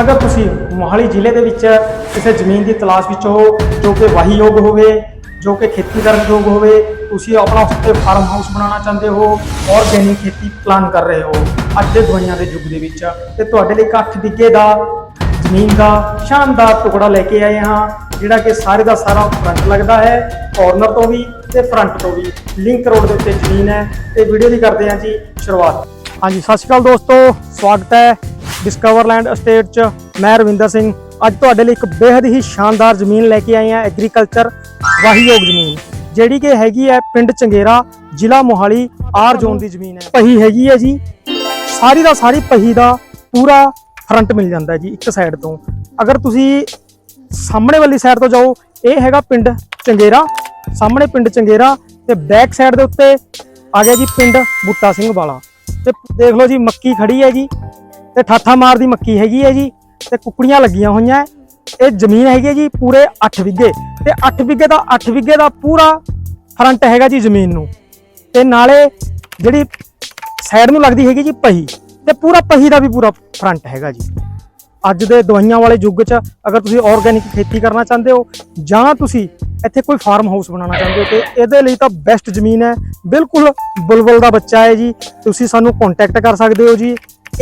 ਅਗਰ ਤੁਸੀਂ ਮੋਹਾਲੀ ਜ਼ਿਲ੍ਹੇ ਦੇ ਵਿੱਚ ਕਿਸੇ ਜ਼ਮੀਨ ਦੀ ਤਲਾਸ਼ ਵਿੱਚ ਹੋ, ਜੋ ਕਿ ਵਾਹੀਯੋਗ ਹੋਵੇ, ਜੋ ਕਿ ਖੇਤੀ ਕਰਨ ਯੋਗ ਹੋਵੇ, ਤੁਸੀਂ ਆਪਣਾ ਉਸ ਤੇ ਫਾਰਮ ਹਾਊਸ ਬਣਾਉਣਾ ਚਾਹੁੰਦੇ ਹੋ ਆਰਗੈਨਿਕ ਖੇਤੀ ਪਲਾਨ ਕਰ ਰਹੇ ਹੋ ਅੱਜ ਦੇ ਦਵਾਈਆਂ ਦੇ ਯੁੱਗ ਦੇ ਵਿੱਚ, ਤੇ ਤੁਹਾਡੇ ਲਈ ਇੱਕ 8 ਦਾ, ਜ਼ਮੀਨ ਦਾ ਸ਼ਾਨਦਾਰ ਟੁਕੜਾ ਲੈ ਕੇ ਆਏ ਹਾਂ, ਜਿਹੜਾ ਕਿ ਸਾਰੇ ਦਾ ਸਾਰਾ ਫਰੰਟ ਲੱਗਦਾ ਹੈ ਕਾਰਨਰ ਤੋਂ ਵੀ ਤੇ ਫਰੰਟ ਤੋਂ ਵੀ ਲਿੰਕ ਰੋਡ ਦੇ ਉੱਤੇ ਜ਼ਮੀਨ ਹੈ, ਤੇ ਵੀਡੀਓ ਦੀ ਕਰਦੇ ਹਾਂ ਜੀ, ਸ਼ੁਰੂਆਤ। ਹਾਂਜੀ, ਸਤਿ ਸ਼੍ਰੀ ਅਕਾਲ ਦੋਸਤੋ, ਸਵਾਗਤ ਹੈ ਡਿਸਕਵਰਲੈਂਡ ਅਸਟੇਟ ਚ ਮੈਂ ਰਵਿੰਦਰ ਸਿੰਘ। ਅੱਜ ਤੁਹਾਡੇ ਲਈ ਇੱਕ ਬੇहद ਹੀ ਸ਼ਾਨਦਾਰ ਜ਼ਮੀਨ ਲੈ ਕੇ ਆਏ ਹਾਂ ਐਗਰੀਕਲਚਰ ਵਾਹੀਯੋਗ ਜ਼ਮੀਨ, ਜਿਹੜੀ ਕਿ ਹੈਗੀ ਹੈ ਪਿੰਡ ਚੰਗੇਰਾ, ਜ਼ਿਲ੍ਹਾ ਮੋਹਾਲੀ, ਆਰ ਜ਼ੋਨ ਦੀ ਜ਼ਮੀਨ ਹੈ। ਪਹੀ ਹੈਗੀ ਹੈ ਜੀ। ਸਾਰੀ ਦਾ ਸਾਰੀ ਪਹੀ ਦਾ ਪੂਰਾ ਫਰੰਟ ਮਿਲ ਜਾਂਦਾ ਜੀ, ਇੱਕ ਸਾਈਡ ਤੋਂ। ਅਗਰ ਤੁਸੀਂ ਸਾਹਮਣੇ ਵਾਲੀ ਸਾਈਡ ਤੋਂ ਜਾਓ, ਇਹ ਹੈਗਾ ਪਿੰਡ ਚੰਗੇਰਾ। ਸਾਹਮਣੇ ਪਿੰਡ ਚੰਗੇਰਾ ਤੇ ਬੈਕ ਸਾਈਡ ਦੇ ਉੱਤੇ ਆ ਗਿਆ ਜੀ ਪਿੰਡ ਬੁੱਟਾ ਸਿੰਘ ਵਾਲਾ। ਤੇ ਦੇਖ ਲਓ ਜੀ, ਮੱਕੀ ਖੜੀ ਹੈ ਜੀ। ਤੇ ਠਾਠਾ ਮਾਰ ਦੀ ਮੱਕੀ ਹੈਗੀ ਹੈ ਜੀ, ਤੇ ਕੁਕੜੀਆਂ ਲੱਗੀਆਂ ਹੋਈਆਂ ਇਹ ਜ਼ਮੀਨ ਹੈਗੀ ਹੈ ਜੀ, ਪੂਰੇ 8 ਵਿਗੇ ਤੇ 8 ਵਿਗੇ ਦਾ 8 ਵਿਗੇ ਦਾ ਪੂਰਾ ਫਰੰਟ ਹੈਗਾ ਜੀ ਜ਼ਮੀਨ ਨੂੰ। ਤੇ ਨਾਲੇ ਜਿਹੜੀ ਸਾਈਡ ਨੂੰ ਲੱਗਦੀ ਹੈਗੀ ਜੀ ਪਹੀ। ਤੇ ਪੂਰਾ ਪਹੀ ਦਾ ਵੀ ਪੂਰਾ ਫਰੰਟ ਹੈਗਾ ਜੀ। ਅੱਜ ਦੇ ਦਵਾਈਆਂ ਵਾਲੇ ਯੁੱਗ 'ਚ ਅਗਰ ਤੁਸੀਂ ਆਰਗੈਨਿਕ ਖੇਤੀ ਕਰਨਾ ਚਾਹੁੰਦੇ ਹੋ, ਜਾਂ ਤੁਸੀਂ ਇੱਥੇ ਕੋਈ ਫਾਰਮ ਹਾਊਸ ਬਣਾਉਣਾ ਚਾਹੁੰਦੇ ਹੋ, ਤੇ ਇਹਦੇ ਲਈ ਤਾਂ ਬੈਸਟ ਜ਼ਮੀਨ ਹੈ। ਬਿਲਕੁਲ ਬੁਲਬੁਲ ਦਾ ਬੱਚਾ ਹੈ ਜੀ। ਤੁਸੀਂ ਸਾਨੂੰ ਕੰਟੈਕਟ ਕਰ ਸਕਦੇ ਹੋ ਜੀ।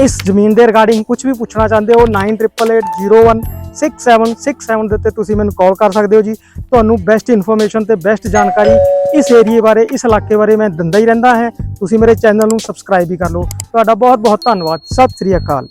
ਇਸ ਜ਼ਮੀਨ ਦੇ ਰਿਗਾਰਡਿੰਗ ਕੁਝ ਵੀ ਪੁੱਛਣਾ ਚਾਹੁੰਦੇ ਹੋ 9888016767 ਦੇ ਉੱਤੇ ਤੁਸੀਂ ਮੈਨੂੰ ਕਾਲ ਕਰ ਸਕਦੇ ਹੋ ਜੀ। ਤੁਹਾਨੂੰ ਬੈਸਟ ਇਨਫੋਰਮੇਸ਼ਨ ਤੇ ਬੈਸਟ ਜਾਣਕਾਰੀ ਇਸ ਏਰੀਏ ਬਾਰੇ, ਇਸ ਇਲਾਕੇ ਬਾਰੇ ਮੈਂ ਦਿੰਦਾ ਹੀ ਰਹਿੰਦਾ ਹੈ। ਤੁਸੀਂ ਮੇਰੇ ਚੈਨਲ ਨੂੰ ਸਬਸਕ੍ਰਾਈਬ ਵੀ ਕਰ ਲਓ। ਤੁਹਾਡਾ ਬਹੁਤ ਬਹੁਤ ਧੰਨਵਾਦ। ਸਤਿ ਸ੍ਰੀ ਅਕਾਲ।